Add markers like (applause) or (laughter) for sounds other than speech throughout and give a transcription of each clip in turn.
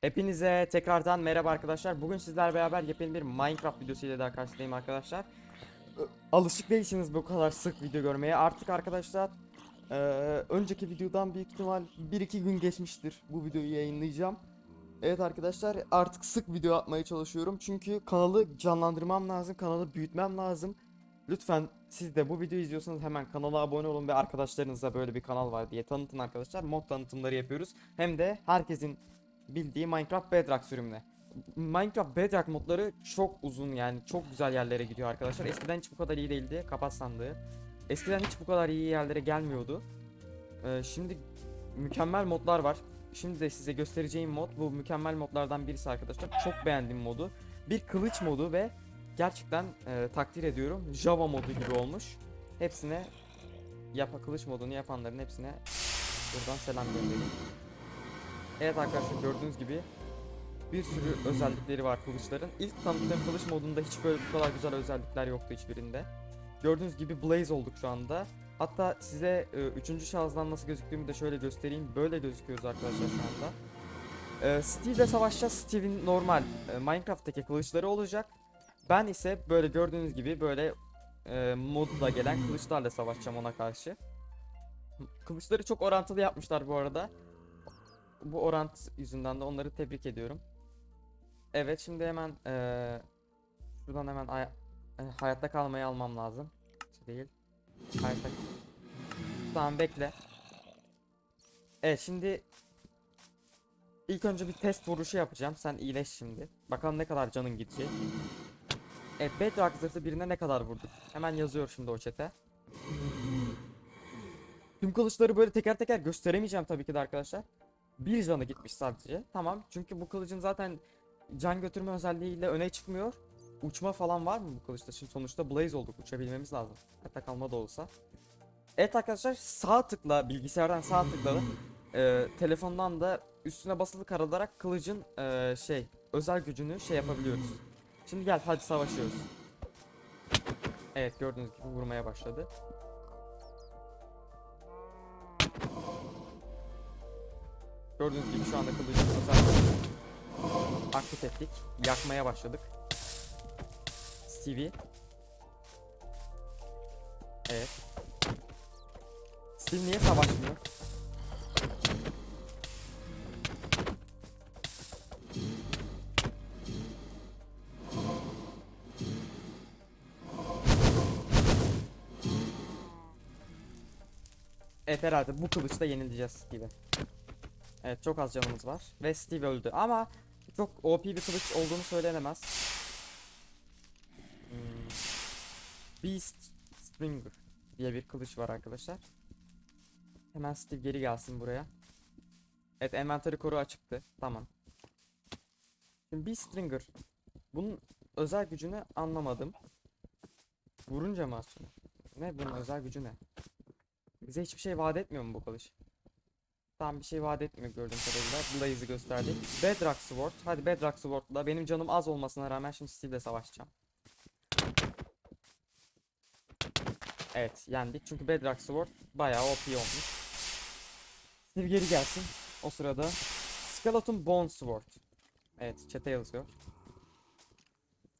Hepinize tekrardan merhaba arkadaşlar. Bugün sizlerle beraber yepyeni bir Minecraft videosu ile daha karşıdayım arkadaşlar. Alışık değilsiniz bu kadar sık video görmeye. Artık arkadaşlar eee, önceki videodan büyük ihtimal 1-2 gün geçmiştir bu videoyu yayınlayacağım. Evet arkadaşlar artık sık video atmaya çalışıyorum. Çünkü kanalı canlandırmam lazım, kanalı büyütmem lazım. Lütfen siz de bu videoyu izliyorsanız hemen kanala abone olun ve arkadaşlarınıza böyle bir kanal var diye tanıtın arkadaşlar. Mod tanıtımları yapıyoruz. Hem de herkesin bildiği Minecraft Bedrock sürümüne. Minecraft Bedrock modları çok uzun yani çok güzel yerlere gidiyor arkadaşlar. Eskiden hiç bu kadar iyi değildi. Kapat sandığı. Eskiden hiç bu kadar iyi yerlere gelmiyordu. Ee, şimdi mükemmel modlar var. Şimdi de size göstereceğim mod bu mükemmel modlardan birisi arkadaşlar. Çok beğendim modu. Bir kılıç modu ve gerçekten e, takdir ediyorum. Java modu gibi olmuş. Hepsine yapa kılıç modunu yapanların hepsine buradan selam göndereyim. Evet arkadaşlar gördüğünüz gibi bir sürü özellikleri var kılıçların. İlk tanıttığım kılıç modunda hiç böyle bu kadar güzel özellikler yoktu hiçbirinde. Gördüğünüz gibi Blaze olduk şu anda. Hatta size e, üçüncü şahısdan nasıl gözüktüğümü de şöyle göstereyim. Böyle gözüküyoruz arkadaşlar şu anda. E, Steve ile savaşacağız. Steve'in normal e, Minecraft'taki kılıçları olacak. Ben ise böyle gördüğünüz gibi böyle e, modla gelen kılıçlarla savaşacağım ona karşı. Kılıçları çok orantılı yapmışlar bu arada. Bu orant yüzünden de onları tebrik ediyorum. Evet şimdi hemen eee şuradan hemen aya- e, hayatta kalmayı almam lazım. Hiç Değil. Hayatta. Tamam bekle. Evet şimdi ilk önce bir test vuruşu yapacağım. Sen iyileş şimdi. Bakalım ne kadar canın gidecek. Evet Bedrock zırhlı birine ne kadar vurduk? Hemen yazıyor şimdi o chat'e. Tüm kılıçları böyle teker teker gösteremeyeceğim tabii ki de arkadaşlar. Bir canı gitmiş sadece. Tamam. Çünkü bu kılıcın zaten can götürme özelliğiyle öne çıkmıyor. Uçma falan var mı bu kılıçta? Şimdi sonuçta Blaze olduk. Uçabilmemiz lazım. Hatta kalma da olsa. Evet arkadaşlar sağ tıkla bilgisayardan sağ tıkla e, telefondan da üstüne basılı karadırarak kılıcın e, şey özel gücünü şey yapabiliyoruz. Şimdi gel hadi savaşıyoruz. Evet gördüğünüz gibi vurmaya başladı. Gördüğünüz gibi şu anda gücünü aktif ettik. Yakmaya başladık. Stevie. Evet. Steve niye savaşmıyor? Evet herhalde bu kılıçla yenileceğiz Steve'e. Evet çok az canımız var ve Steve öldü ama çok OP bir kılıç olduğunu söylenemez. Hmm. Beast Stringer diye bir kılıç var arkadaşlar. Hemen Steve geri gelsin buraya. Evet envanteri koru açıktı. Tamam. Şimdi Beast Stringer. Bunun özel gücünü anlamadım. Vurunca mı aslında? Ne bunun özel gücü ne? Bize hiçbir şey vaat etmiyor mu bu kılıç? Tam bir şey vaat etmiyor gördüğüm kadarıyla. Blaze'i gösterdik. Bedrock Sword. Hadi Bedrock Sword'la. Benim canım az olmasına rağmen şimdi Steve'le savaşacağım. Evet yendik. Çünkü Bedrock Sword bayağı OP olmuş. Steve geri gelsin. O sırada Skeleton Bone Sword. Evet chat'e yazıyor.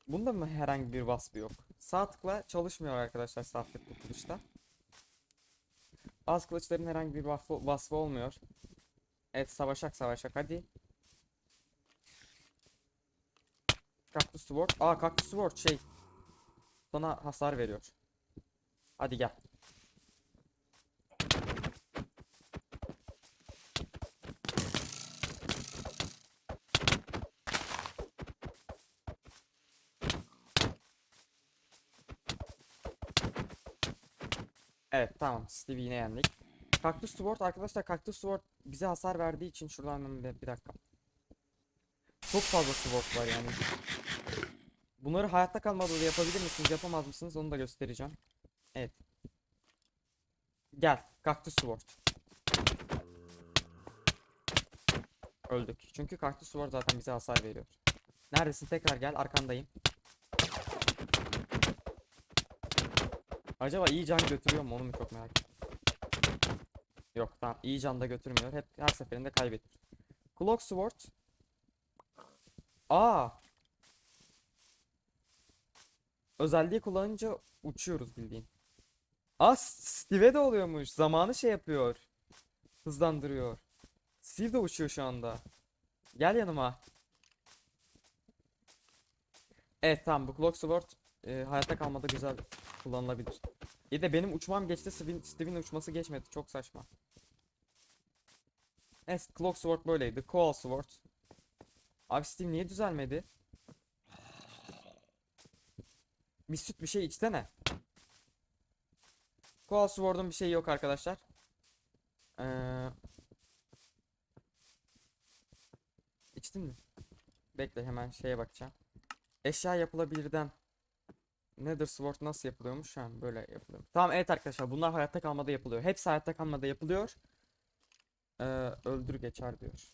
Bunda mı herhangi bir vasfı yok? Sağ tıkla çalışmıyor arkadaşlar sağ tıkla kılıçta. Az kılıçların herhangi bir vasfı, vasfı olmuyor. Evet savaşak savaşak hadi. Cactus Sword. Aa Cactus Sword şey. Sana hasar veriyor. Hadi gel. Evet tamam Stevie yine yendik. Cactus Sword arkadaşlar Cactus Sword bize hasar verdiği için şuradan bir, bir dakika. Çok fazla sword var yani. Bunları hayatta kalmadı da yapabilir misiniz yapamaz mısınız onu da göstereceğim. Evet. Gel Cactus Sword. Öldük. Çünkü Cactus Sword zaten bize hasar veriyor. Neredesin tekrar gel arkandayım. Acaba iyi can götürüyor mu onu mu çok merak ettim. Yok tamam iyi can da götürmüyor. Hep her seferinde kaybettik. Clock Sword Aa. Özelliği kullanınca uçuyoruz bildiğin. Aa Steve de oluyormuş. Zamanı şey yapıyor. Hızlandırıyor. Steve de uçuyor şu anda. Gel yanıma. Evet tamam bu Clock Sword e, hayatta kalmada güzel kullanılabilir. İyi de benim uçmam geçti Steve'in Steve'in uçması geçmedi. Çok saçma. Evet Clock Sword böyleydi. Coal Sword. Abi Steve niye düzelmedi? Bir süt bir şey içsene. Coal Sword'un bir şeyi yok arkadaşlar. Ee... İçtin mi? Bekle hemen şeye bakacağım. Eşya yapılabilirden Nether Sword nasıl yapılıyormuş? Ha, böyle yapılıyor. Tamam evet arkadaşlar bunlar hayatta kalmada yapılıyor. Hepsi hayatta kalmada yapılıyor. Ee, öldür geçer diyor.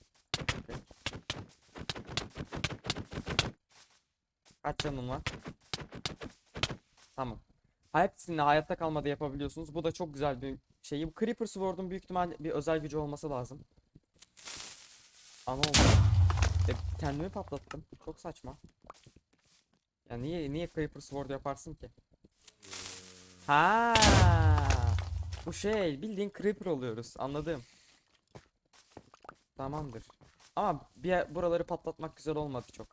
Kaç canın var? Tamam. Hepsini hayatta kalmada yapabiliyorsunuz. Bu da çok güzel bir şey. Bu Creeper Sword'un büyük ihtimal bir özel gücü olması lazım. Ama oldu. E, kendimi patlattım. Çok saçma. Ya niye niye Creeper Sword yaparsın ki? Ha, bu şey bildiğin Creeper oluyoruz. Anladım. Tamamdır. Ama bir buraları patlatmak güzel olmadı çok.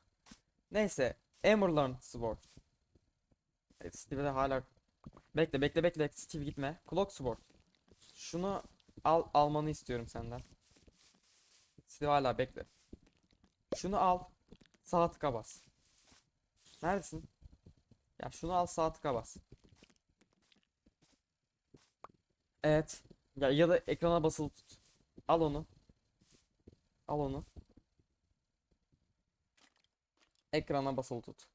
Neyse, Emerald Sword. Evet, Steve de hala Bekle bekle bekle Steve gitme. Clock Sword. Şunu al almanı istiyorum senden. Steve hala bekle. Şunu al. Sağ tıka bas. Neredesin? Ya şunu al sağ tıka bas. Evet. Ya ya da ekrana basılı tut. Al onu. Al onu. Ekrana basılı tut.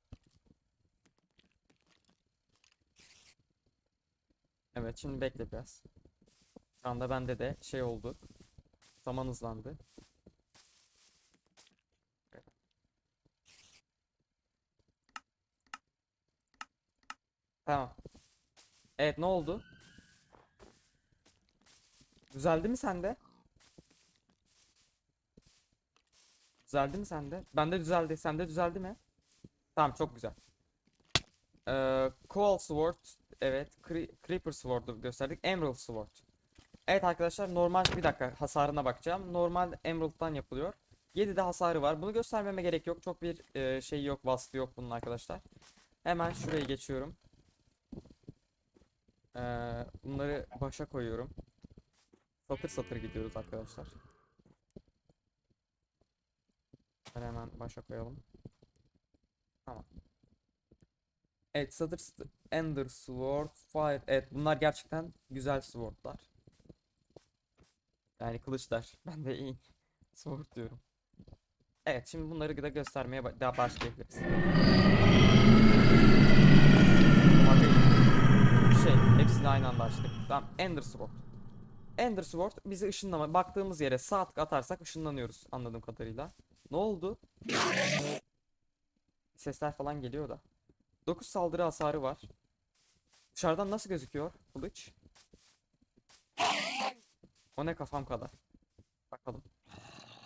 Evet şimdi bekle biraz. Şu anda bende de şey oldu. Zaman hızlandı. Tamam. Evet ne oldu? Düzeldi mi sende? Düzeldi mi sende? Bende düzeldi. Sende düzeldi mi? Tamam çok güzel. Ee, Coal Sword. Evet. Cre- Creeper Sword'u gösterdik. Emerald Sword. Evet arkadaşlar normal bir dakika hasarına bakacağım. Normal Emerald'dan yapılıyor. 7'de hasarı var. Bunu göstermeme gerek yok. Çok bir e, şey yok, vasfı yok bunun arkadaşlar. Hemen şurayı geçiyorum. Ee, bunları başa koyuyorum. Satır satır gidiyoruz arkadaşlar. Bunları hemen başa koyalım. Tamam. Evet satır satır. Ender Sword, Fire. Evet bunlar gerçekten güzel swordlar. Yani kılıçlar. (laughs) Ben de iyi. Sword diyorum. Evet şimdi bunları da göstermeye daha başlayabiliriz. Abi şey hepsini aynı anda açtık. Tamam Ender Sword. Ender Sword bizi ışınlama baktığımız yere sağ tık atarsak ışınlanıyoruz anladığım kadarıyla. Ne oldu? Sesler falan geliyor da. 9 saldırı hasarı var. Dışarıdan nasıl gözüküyor kılıç? O ne kafam kadar. Bakalım.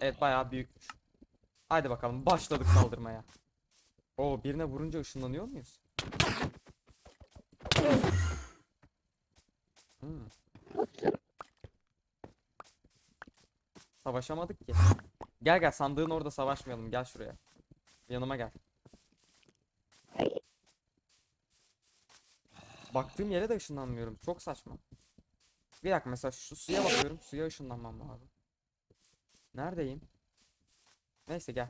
Evet bayağı büyükmüş. Haydi bakalım başladık saldırmaya. Oo birine vurunca ışınlanıyor muyuz? Savaşamadık ki. Gel gel sandığın orada savaşmayalım. Gel şuraya. Yanıma gel. Baktığım yere de ışınlanmıyorum. Çok saçma. Bir dakika mesela şu suya bakıyorum. Suya ışınlanmam lazım. Neredeyim? Neyse gel.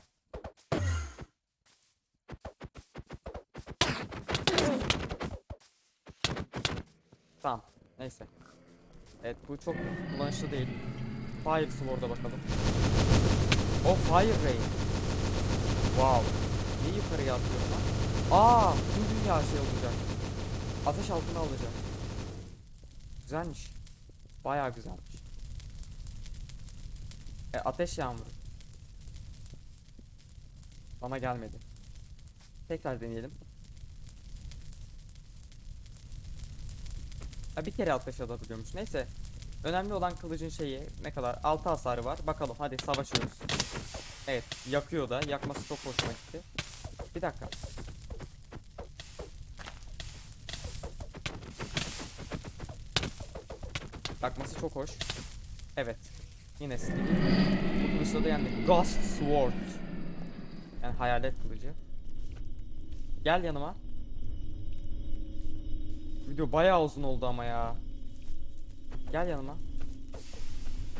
Tamam. Neyse. Evet bu çok kullanışlı değil. Fire Sword'a bakalım. O Fire Rain. Wow. Niye yukarıya atıyorum lan? Aa, tüm dünya şey olacak. Ateş altına alacak. Güzelmiş. Bayağı güzelmiş. E, ateş yağmuru. Bana gelmedi. Tekrar deneyelim. Ha, bir kere ateş atabiliyormuş. Neyse. Önemli olan kılıcın şeyi ne kadar? 6 hasarı var. Bakalım hadi savaşıyoruz. Evet yakıyor da yakması çok hoşuma gitti. Bir dakika. Yakması çok hoş. Evet. Yine. Bu kılıçla da yendik. Ghost Sword. Yani hayalet kılıcı. Gel yanıma. Video bayağı uzun oldu ama ya. Gel yanıma.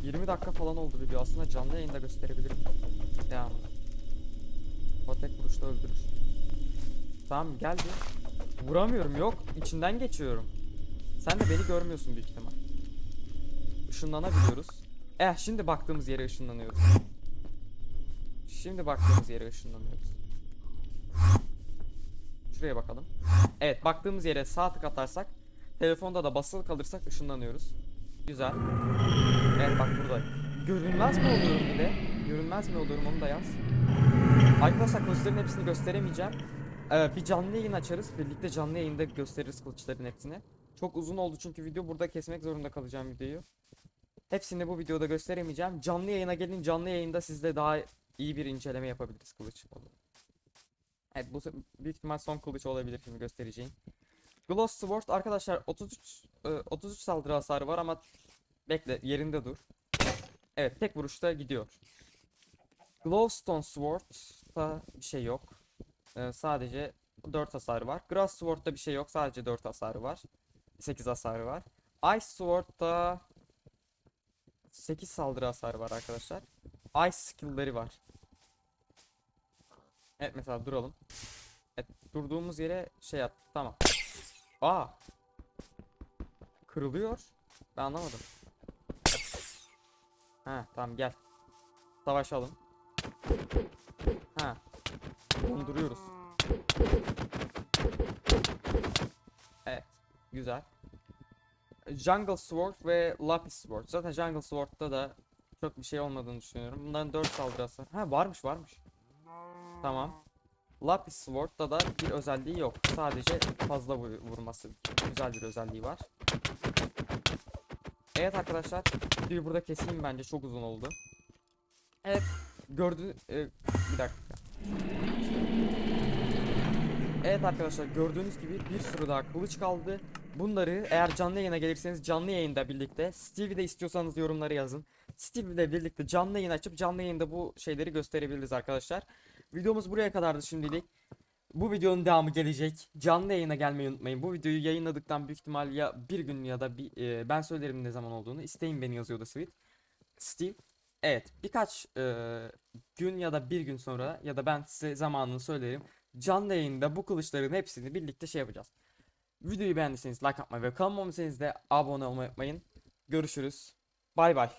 20 dakika falan oldu video. Aslında canlı yayında gösterebilirim. Devamını. O tek vuruşta öldürür. Tamam gel bir. Vuramıyorum yok. içinden geçiyorum. Sen de beni görmüyorsun büyük ihtimal. Işınlanabiliyoruz. Eh şimdi baktığımız yere ışınlanıyoruz. Şimdi baktığımız yere ışınlanıyoruz. Şuraya bakalım. Evet baktığımız yere sağ tık atarsak telefonda da basılı kalırsak ışınlanıyoruz. Güzel. Evet bak burada. Görünmez mi oluyorum bir de? Görünmez mi oluyorum onu da yaz. Arkadaşlar kılıçların hepsini gösteremeyeceğim. Ee, bir canlı yayın açarız. Birlikte canlı yayında gösteririz kılıçların hepsini. Çok uzun oldu çünkü video burada kesmek zorunda kalacağım videoyu. Hepsini bu videoda gösteremeyeceğim. Canlı yayına gelin canlı yayında sizle daha iyi bir inceleme yapabiliriz kılıç. Evet bu büyük ihtimal son kılıç olabilir şimdi göstereceğim. Gloss Sword arkadaşlar 33 e, 33 saldırı hasarı var ama bekle yerinde dur. Evet tek vuruşta gidiyor. Glowstone Sword'da bir şey yok. Ee, sadece 4 hasarı var. Grass Sword'da bir şey yok. Sadece 4 hasarı var. 8 hasarı var. Ice Sword'da 8 saldırı hasarı var arkadaşlar. Ice skill'leri var. Evet mesela duralım. Evet durduğumuz yere şey yap. Tamam. Aa. Kırılıyor. Ben anlamadım. Ha tamam gel. Savaşalım. Ha. Donduruyoruz. Evet. Güzel. Jungle Sword ve Lapis Sword. Zaten Jungle Sword'da da çok bir şey olmadığını düşünüyorum. Bunların 4 saldırısı. Ha varmış varmış. Tamam. Lapis Sword'da da bir özelliği yok. Sadece fazla vu- vurması. Güzel bir özelliği var. Evet arkadaşlar. Videoyu burada keseyim bence. Çok uzun oldu. Evet. Gördü... e, bir dakika. Evet arkadaşlar gördüğünüz gibi bir sürü daha kılıç kaldı. Bunları eğer canlı yayına gelirseniz canlı yayında birlikte Stevie de istiyorsanız yorumlara yazın. Stevie ile birlikte canlı yayın açıp canlı yayında bu şeyleri gösterebiliriz arkadaşlar. Videomuz buraya kadardı şimdilik. Bu videonun devamı gelecek. Canlı yayına gelmeyi unutmayın. Bu videoyu yayınladıktan büyük ihtimal ya bir gün ya da bir, e, ben söylerim ne zaman olduğunu. İsteyin beni yazıyordu Sweet. Steve. Evet birkaç e, gün ya da bir gün sonra ya da ben size zamanını söylerim. Canlı yayında bu kılıçların hepsini birlikte şey yapacağız. Videoyu beğendiyseniz like atmayı ve abone de abone olmayı unutmayın. Görüşürüz. Bay bay.